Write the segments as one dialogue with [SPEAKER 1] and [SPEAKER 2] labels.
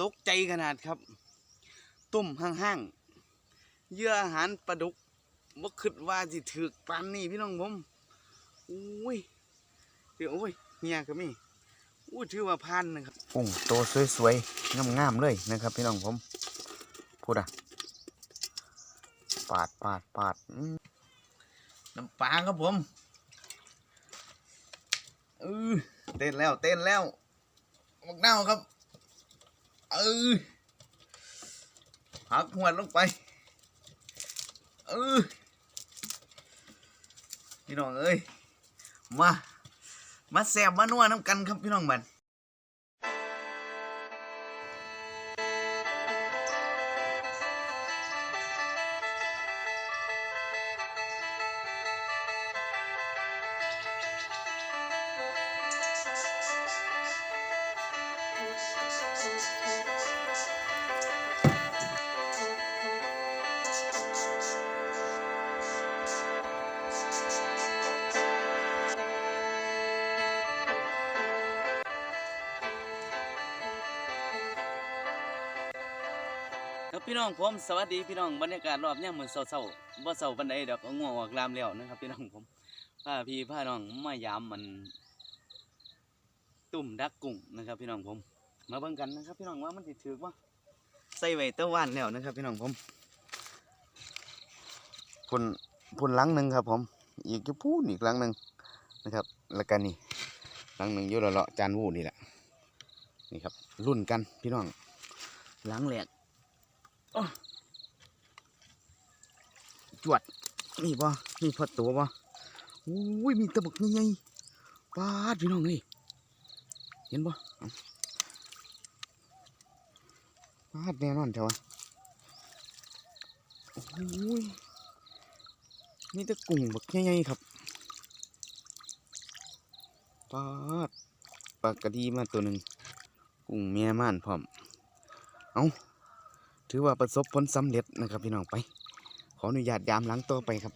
[SPEAKER 1] ตกใจขนาดครับ ตุ่มห้างๆเยื่ออาหารปลาดุกบ่คิดว่าสิถึกปานนี้พี่น้องผมอุ้ยเดี๋ยวโอ้ยเฮียก็มีอู้ถือว่าพันนะครับกุ้งโตสวยๆงามๆเลยนะครับพี่น้องผมพูดอะปาดปาดปาดน้ำปลาครับผมเออเต้นแล้วเต้นแล้วมักเน่าครับ เออหักหัวลงไป เออพี่น้องเอ้ย มา มาแซบมานัวน้ำกันครับพี่น้องบัน พี่น้องผมสวัสดีพี่น้องบรรยากาศรอบเนี่ยามมือเศร้าๆบ่เศร้าปานใดดอกเอาง่วงออกลามแล้วนะครับ พี่น้องผมพาพี่พาน้องมายามมัน ตุ่มดักกุ้งนะครับ พี่น้องผม มาเบิ่งกันนะครับ พี่น้องว่ามันสิถือว่าใส่ไว้แตะวันแล้วนะครับ พี่น้องผมพุ่นพุ่นหลังหนึ่งครับ ผม อีกจะพูนอีกหลังหนึ่งนะครับ แล้วกันนี่หลังหนึ่งอยู่เลาะๆจานวูนี่แหละนี่ครับรุ่นกันพี่น้องหลังแหลก จวด นี่บ่นี่พอตัวบ่อุ้ย มีตะบกใหญ่ๆปาดพี่น้องเอ้ยเห็นบ่เอ้าแน่นอนเจ้าวะอุ้ยมีแต่กุ้งบักใหญ่ๆครับปาดปลากระดีมาตัวหนึ่งกุ้งเมียม่านพร้อม เอ้า ถือว่าประสบผลสำเร็จนะครับพี่น้องไป ขออนุญาตยามหล้างต่อไปครับ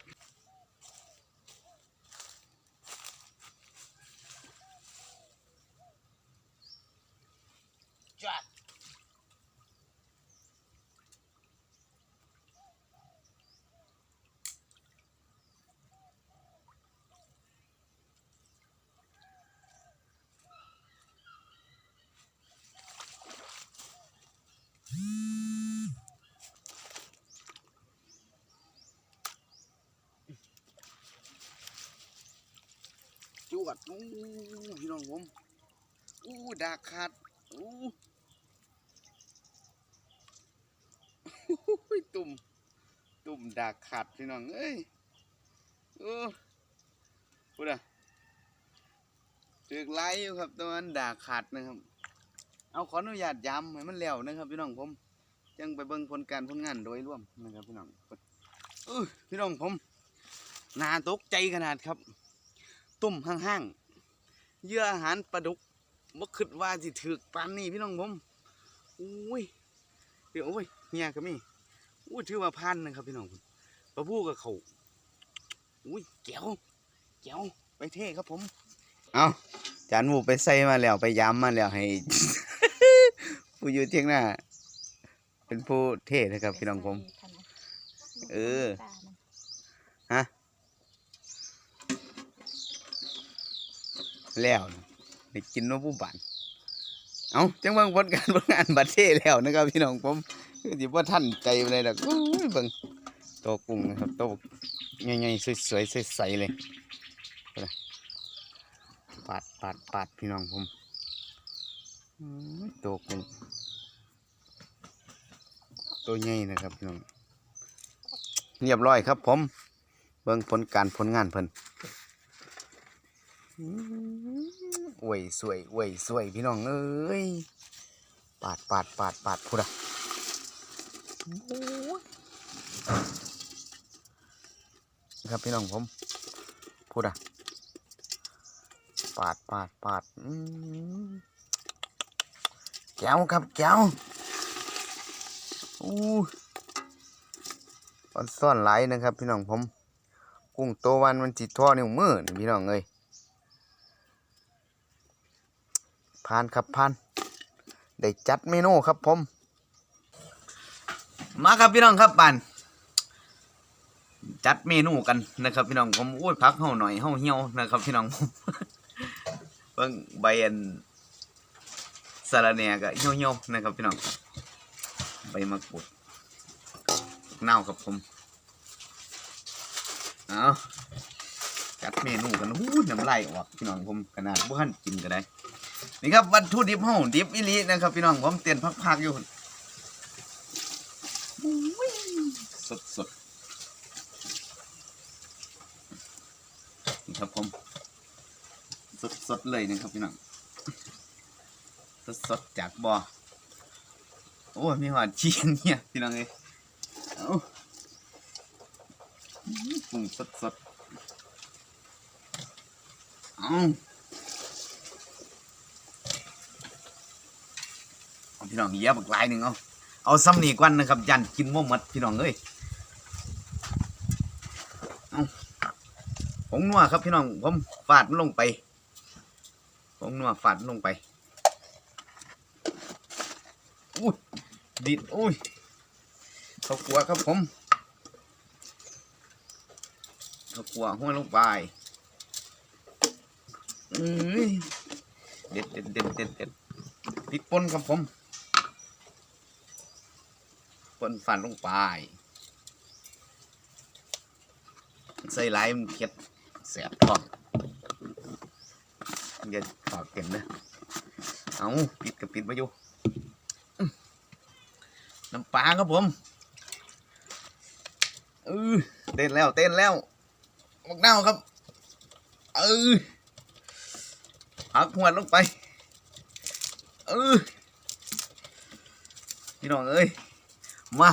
[SPEAKER 1] จวดอู้พี่น้องผมอู้ดาขาดอู้หู้ยตุ่มตุ่มดาขาดพี่น้องเอ้ยโอ้พูดอะตึกไล่อยู่ครับตะวันดาขาดนะครับ เอาขออนุญาตย้ำให้มันแล้วนะครับ พี่น้องผมจังไปเบิ่งผลการผลงานโดยรวมนะครับพี่น้องเออพี่น้องผมนาตกใจขนาดครับ ตุ่มห้างๆเหยื่ออาหารปลาดุกบ่คิดว่าสิถึกปานนี้พี่น้องผมอุ้ยเดี๋ยวโอ้ยเฮียก็มีอู้ถือว่าพันนะครับพี่น้องปลาบูกับเขาอุ้ยแก้วแก้วไปเท่ครับผม เอาจานหมูไปใส่มาแล้วไปย้ำมาแล้วให้ ผู้อยู่เที่ยงหน้า เป็นผู้เท่นะครับพี่น้องผม เออ ฮะ แล้วนะได้กินว่าผู้บันเอาจังเบิ่งผลการผลงานบัตรเท่แล้วนะครับพี่น้องผมคือสิบ่ทันใจเลยดอกอู้ยเบิ่งโตวกุ้งนะครับโตวใหญ่ๆสวยๆใสๆเลยปาดปาดปาดพี่น้องผมอื้อโตวกุ้งตัวใหญ่นะครับพี่น้องเรียบร้อยครับผม เบิ่งผลการผลงานเพิ่น อวยสวยอวยสวยพี่น้องเอ้ยปาดปาดปาดปาดพูดอะครับพี่น้องผมพูดอะปาดปาดปาดแก้วครับแก้วอู้มันซ่อนหลนะครับ พี่น้องผม กุ้งโตวันมันจิตท่อนิ้วมือพี่น้องเอ้ย ผ่านครับผ่านได้จัดเมนูครับผม มาครับพี่น้องครับบันจัดเมนูกันนะครับพี่น้องผมอุ้ยพักเฮาหน่อยเฮาเหี่ยวนะครับพี่น้องผมเบิ่งใบอันสาระแหน่ก็เหี่ยวๆนะครับพี่น้องใบมะกรูดเน่าครับผมเอาจัดเมนูกันอู้น้ำลายออกพี่น้องผมขนาดบ่ทันกินก็ได้ นี่ครับวัตถุดิบเฮาดิบอีหลีนะครับ พี่น้องผมเตรียมพักๆอยู่สดสดๆนี่ครับผมสดสดๆเลยนะครับพี่น้องสดสดๆจากบ่อโอ้ยมีหอดชีนเนี่ยพี่น้องเอ้ยเอาปรุงสดสดๆเอาเอา พี่น้องเหยียบบักหลายหนึ่งเอาเอาซ้ำนี่กันนะครับยันกินม่หมดพี่น้องเอ้ยเอาผงนัวครับพี่น้องผมฟาดมันลงไปผงนัวฝาดลงไปอุ้ยดิดอุ้ยเขาวคั่วครับผมเขาวคั่วห้วยลงไปอืยเด็ดเด็ดเด็ดเด็ดเด็ดพริกป่นครับผม ป่นฝานลงไปใส่หลายมันเค็ดแสบท้องอย่าปากเต็มนะเอาปิดกับปิดมาอยู่น้ำปลาครับผมเออเต้นแล้วเต้นแล้วบักเน่าครับเออหักหัวลงไปเออพี่น้องเอ้ย มา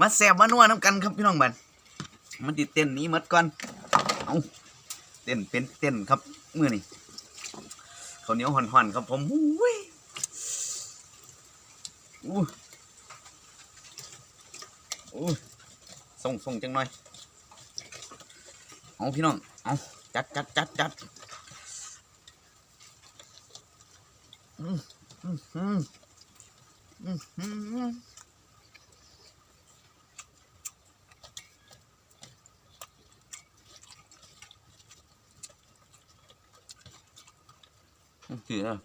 [SPEAKER 1] มาแซบมานัวน้ำกันครับพี่น้องบันมันติดเต้นนี้หมดก่อนเอาเต้นเป็นเต้นครับมือนี่ข้าเหนียวห่อนๆครับผมอุ้ยอู้อู้ส่งส่งจังหน่อยเอาพี่น้องเอาจัดจัดจัดจัดอืมอืมอืมอืม อืมโอเคอะ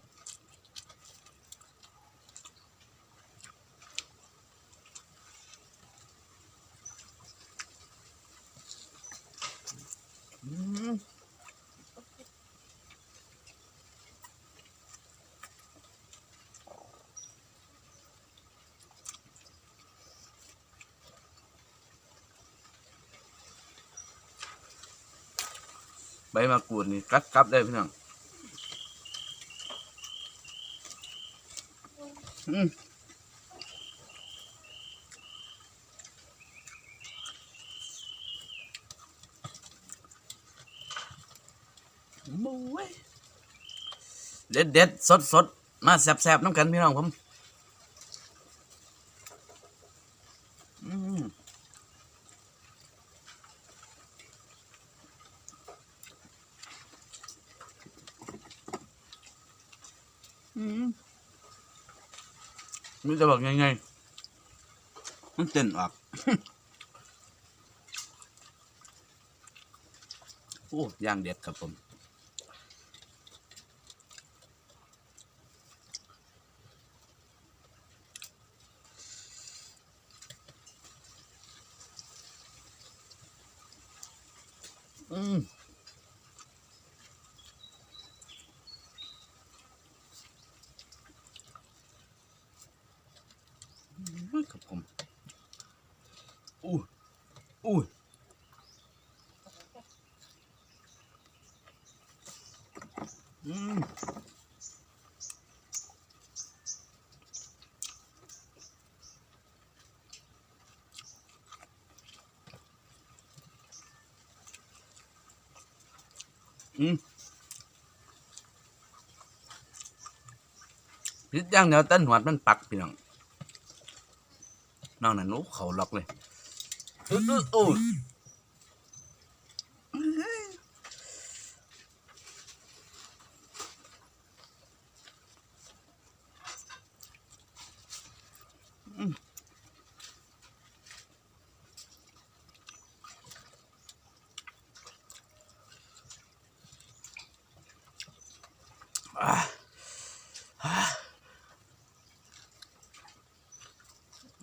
[SPEAKER 1] ใบมะกรูดนี่กัดกับได้พี่น้อง อืมเด็ดเด็ดสดสดมาแสบแซบน้ำกันพี่น้องผมอืมอืม จะบอกยังไง มันเต้นออก โอ้ย่างเด็ดครับผม อืมอุ้ย ครับผมอู้อู้อืมอืมพิษย่างเดียวต้นหัวมันปักพี่น้อง นอกนั้นโอ้เขาล็อกเลยโอ้ย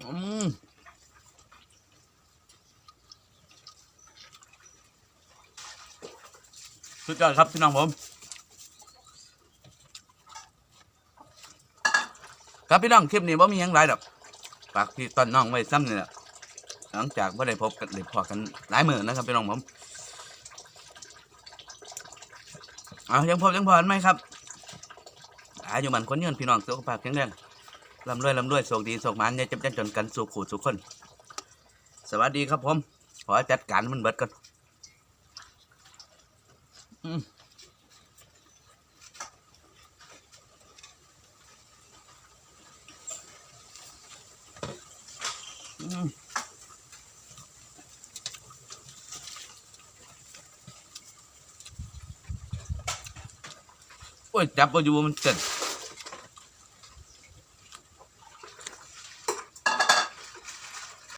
[SPEAKER 1] อืมสุดยอดครับพี่น้องผม ครับพี่น้องคลิปนี้ว่ามีหยังไรดอกฝากพี่ต้นน้องไว้ซ้ำนี่แหละหลังจากว่าได้พบกันได้พอกันหลายหมือนนะครับพี่น้องผมเอายังพบยังพอกันไหมครับอาอยู่มันคนยืนพี่น้องสุขภาพแข็งแรง ลำรวยลำรวยโชคดีโชคมันอย่าจับจันจนกันสู่ขู่สู่คน สวัสดีครับผม ขอจัดการมันเบิดก่อนอืมอืมโอ้ยจับมาอยู่มันเจ็ด